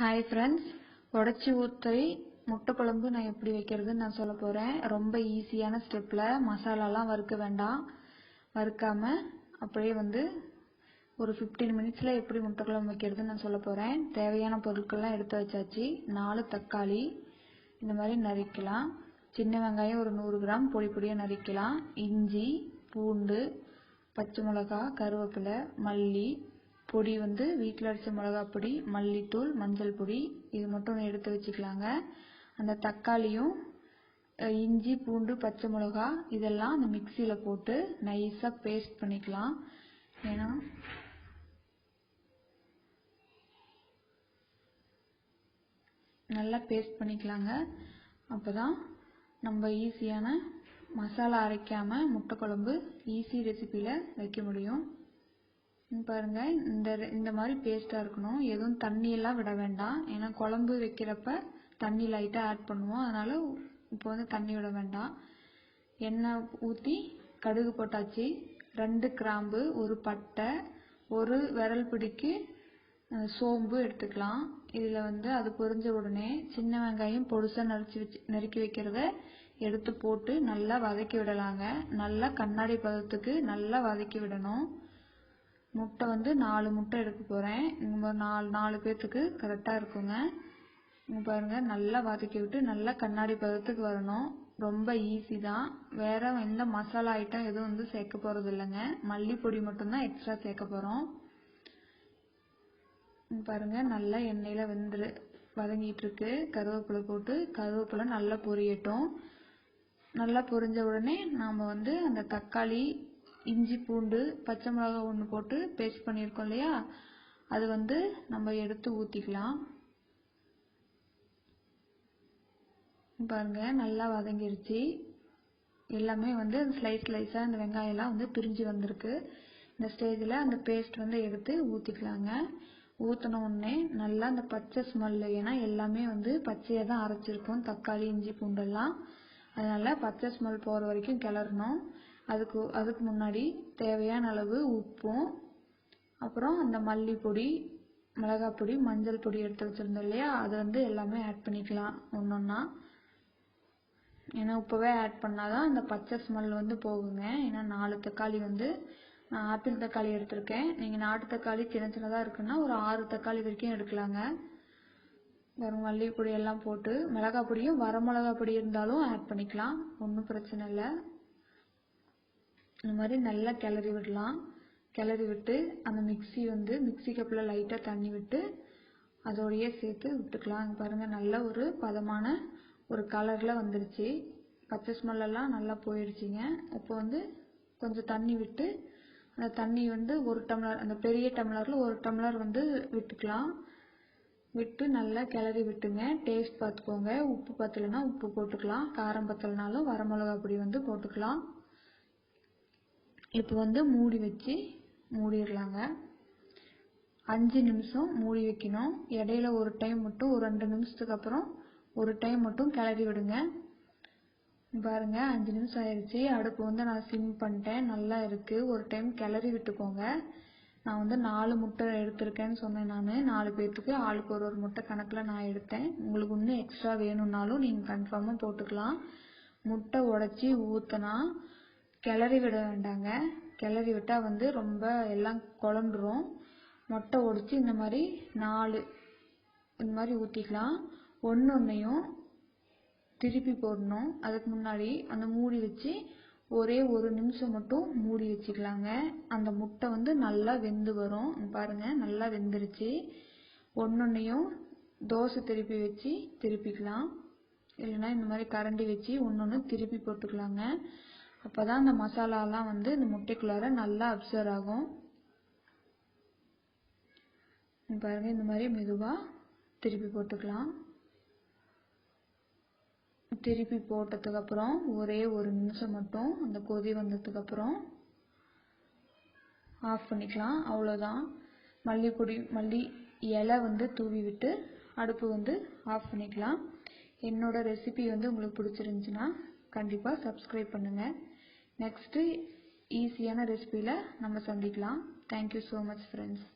Hi friends உடச்சி ஊற்றி முட்டை குழம்பு நான் எப்படி வைக்கிறதுன்னு நான் சொல்ல போகிறேன் ரொம்ப ஈஸியான ஸ்டெப்பில் மசாலாலாம் வறுக்க வேண்டாம். வறுக்காமல் அப்படியே வந்து ஒரு ஃபிஃப்டீன் மினிட்ஸில் எப்படி முட்டை குழம்பு வைக்கிறதுன்னு நான் சொல்ல போகிறேன் தேவையான பொருட்கள்லாம் எடுத்து வச்சாச்சு. நாலு தக்காளி இந்த மாதிரி நறுக்கலாம். சின்ன வெங்காயம் ஒரு நூறு கிராம் பொடி பொடியாக நறுக்கலாம். இஞ்சி பூண்டு பச்சை மிளகா கருவேப்பிலை மல்லி பொடி வந்து வீட்டில் அரைச்ச மிளகா பொடி மல்லித்தூள் மஞ்சள் பொடி இது மட்டும் எடுத்து வச்சுக்கலாங்க. அந்த தக்காளியும் இஞ்சி பூண்டு பச்சை மிளகா இதெல்லாம் அந்த மிக்சியில் போட்டு நைஸாக பேஸ்ட் பண்ணிக்கலாம். ஏன்னா நல்லா பேஸ்ட் பண்ணிக்கலாங்க. அப்போ தான் நம்ம ஈஸியான மசாலா அரைக்காமல் முட்டை குழம்பு ஈஸி ரெசிப்பியில் வைக்க முடியும். பாருங்க இந்த இந்த மாதிரி பேஸ்ட்டாக இருக்கணும். எதுவும் தண்ணியெல்லாம் விட வேண்டாம். ஏன்னா குழம்பு வைக்கிறப்ப தண்ணி லைட்டாக ஆட் பண்ணுவோம். அதனால் இப்போ வந்து தண்ணி விட வேண்டாம். எண்ணெய் ஊற்றி கடுகு போட்டாச்சு. ரெண்டு கிராம்பு ஒரு பட்டை ஒரு விரல் பிடிக்கு சோம்பு எடுத்துக்கலாம். இதில் வந்து அது பொரிஞ்ச உடனே சின்ன வெங்காயம் பொடுசாக நறுச்சி வச்சு நறுக்கி வைக்கிறத எடுத்து போட்டு நல்லா வதக்கி விடலாங்க. நல்லா கண்ணாடி பதத்துக்கு நல்லா வதக்கி விடணும். முட்டை வந்து நாலு முட்டை எடுக்க போகிறேன் இங்கே நாலு நாலு பேர்த்துக்கு கரெக்டாக இருக்குங்க. இங்கே பாருங்கள் நல்லா வதக்கி விட்டு நல்லா கண்ணாடி பதத்துக்கு வரணும். ரொம்ப ஈஸி தான். வேறு எந்த மசாலா ஐட்டம் எதுவும் வந்து சேர்க்க போகிறது இல்லைங்க. மல்லிப்பொடி மட்டும்தான் எக்ஸ்ட்ரா சேர்க்க போகிறோம் பாருங்கள் நல்லா எண்ணெயில் வெந்துரு வதங்கிட்டுருக்கு. கருவேப்பிலை போட்டு கருவேப்பிலை நல்லா பொரியட்டும். நல்லா பொரிஞ்ச உடனே நாம் வந்து அந்த தக்காளி இஞ்சி பூண்டு பச்சை மிளகா ஒன்று போட்டு பேஸ்ட் பண்ணியிருக்கோம் இல்லையா? அது வந்து நம்ம எடுத்து ஊற்றிக்கலாம் பாருங்கள் நல்லா வதங்கிருச்சு. எல்லாமே வந்து ஸ்லைஸ் ஸ்லைஸாக இந்த வெங்காயம்லாம் வந்து பிரிஞ்சு வந்திருக்கு. இந்த ஸ்டேஜில் அந்த பேஸ்ட் வந்து எடுத்து ஊற்றிக்கலாங்க ஊற்றின உடனே நல்லா அந்த பச்சை ஸ்மெல்லு ஏன்னா எல்லாமே வந்து பச்சையாக தான் அரைச்சிருக்கும் தக்காளி இஞ்சி பூண்டெல்லாம் அதனால் பச்சை ஸ்மெல் போகிற வரைக்கும் கிளறணும். அதுக்கு அதுக்கு முன்னாடி தேவையான அளவு உப்பும் அப்புறம் அந்த மல்லிப்பொடி மிளகாய் பொடி மஞ்சள் பொடி எடுத்து வச்சுருந்தோம் இல்லையா? அது வந்து எல்லாமே ஆட் பண்ணிக்கலாம் ஒன்று ஒன்றா ஏன்னா இப்போவே ஆட் பண்ணால் தான் அந்த பச்சை ஸ்மெல் வந்து போகுங்க. ஏன்னா நாலு தக்காளி வந்து நான் ஆப்பிள் தக்காளி எடுத்திருக்கேன். நீங்கள் நாட்டு தக்காளி சின்ன சின்னதாக இருக்குன்னா ஒரு ஆறு தக்காளி வரைக்கும் எடுக்கலாங்க. வெறும் மல்லிப்பொடி எல்லாம் போட்டு மிளகாய் பொடியும் வர மிளகாய் பொடி இருந்தாலும் ஆட் பண்ணிக்கலாம். ஒன்றும் பிரச்சனை இல்லை. இந்த மாதிரி நல்லா கிளறி விடலாம். கிளறி விட்டு அந்த மிக்சி வந்து மிக்சி கப்பில் லைட்டாக தண்ணி விட்டு அதோடையே சேர்த்து விட்டுக்கலாம். பாருங்கள் நல்ல ஒரு பதமான ஒரு கலரில் வந்துருச்சு. பச்சை ஸ்மெல்லாம் நல்லா போயிடுச்சிங்க. இப்போ வந்து கொஞ்சம் தண்ணி விட்டு அந்த தண்ணி வந்து ஒரு டம்ளர் அந்த பெரிய டம்ளரில் ஒரு டம்ளர் வந்து விட்டுக்கலாம். விட்டு நல்லா கிளறி விட்டுங்க. டேஸ்ட் பார்த்துக்கோங்க. உப்பு பத்தலைன்னா உப்பு போட்டுக்கலாம். காரம் பத்தலைனாலும் வரமிளகா பொடி வந்து போட்டுக்கலாம். இப்போ வந்து மூடி வச்சு மூடிடலாங்க. அஞ்சு நிமிஷம் மூடி வைக்கணும். இடையில ஒரு டைம் மட்டும் ஒரு ரெண்டு நிமிஷத்துக்கு அப்புறம் ஒரு டைம் மட்டும் கிளறி விடுங்க. பாருங்க அஞ்சு நிமிஷம் ஆயிடுச்சு அடுப்பு வந்து நான் சிம் பண்ணிட்டேன். நல்லா இருக்கு. ஒரு டைம் கிளறி விட்டுக்கோங்க. நான் வந்து நாலு முட்டை எடுத்திருக்கேன்னு சொன்னேன் நான். நாலு பேர்த்துக்கு ஆளுக்கு ஒரு ஒரு முட்டை கணக்கில் நான் எடுத்தேன். உங்களுக்கு இன்னும் எக்ஸ்ட்ரா வேணும்னாலும் நீங்கள் கன்ஃபார்மாக போட்டுக்கலாம். முட்டை உடச்சி ஊற்றினா கிளறி விட வேண்டாங்க. கிளறி விட்டால் வந்து ரொம்ப எல்லாம் குழந்துரும் முட்டை ஒடிச்சு இந்த மாதிரி நாலு இந்த மாதிரி ஊற்றிக்கலாம் ஒன்று ஒன்றையும் திருப்பி போடணும். அதுக்கு முன்னாடி அந்த மூடி வச்சு ஒரே ஒரு நிமிஷம் மட்டும் மூடி வச்சுக்கலாங்க. அந்த முட்டை வந்து நல்லா வெந்து வரும். பாருங்கள் நல்லா வெந்துருச்சு. ஒன்றொன்னையும் தோசை திருப்பி வச்சு திருப்பிக்கலாம். இல்லைன்னா இந்த மாதிரி கரண்டி வச்சு ஒன்று ஒன்று திருப்பி போட்டுக்கலாங்க. அப்போ தான் அந்த மசாலாலாம் வந்து இந்த முட்டைக்குள்ளார நல்லா அப்சர்வ் ஆகும். பாருங்கள் இந்த மாதிரி மெதுவாக திருப்பி போட்டுக்கலாம். திருப்பி போட்டதுக்கப்புறம் ஒரே ஒரு நிமிஷம் மட்டும் அந்த கொதி வந்ததுக்கப்புறம் ஆஃப் பண்ணிக்கலாம். அவ்வளோதான் மல்லிப்பொடி மல்லி இலை வந்து தூவி விட்டு அடுப்பு வந்து ஆஃப் பண்ணிக்கலாம். என்னோடய ரெசிபி வந்து உங்களுக்கு பிடிச்சிருந்துச்சின்னா கண்டிப்பாக சப்ஸ்கிரைப் பண்ணுங்கள் நெக்ஸ்ட்டு ஈஸியான ரெசிபியில் நம்ம சந்திக்கலாம் தேங்க்யூ ஸோ மச் ஃப்ரெண்ட்ஸ்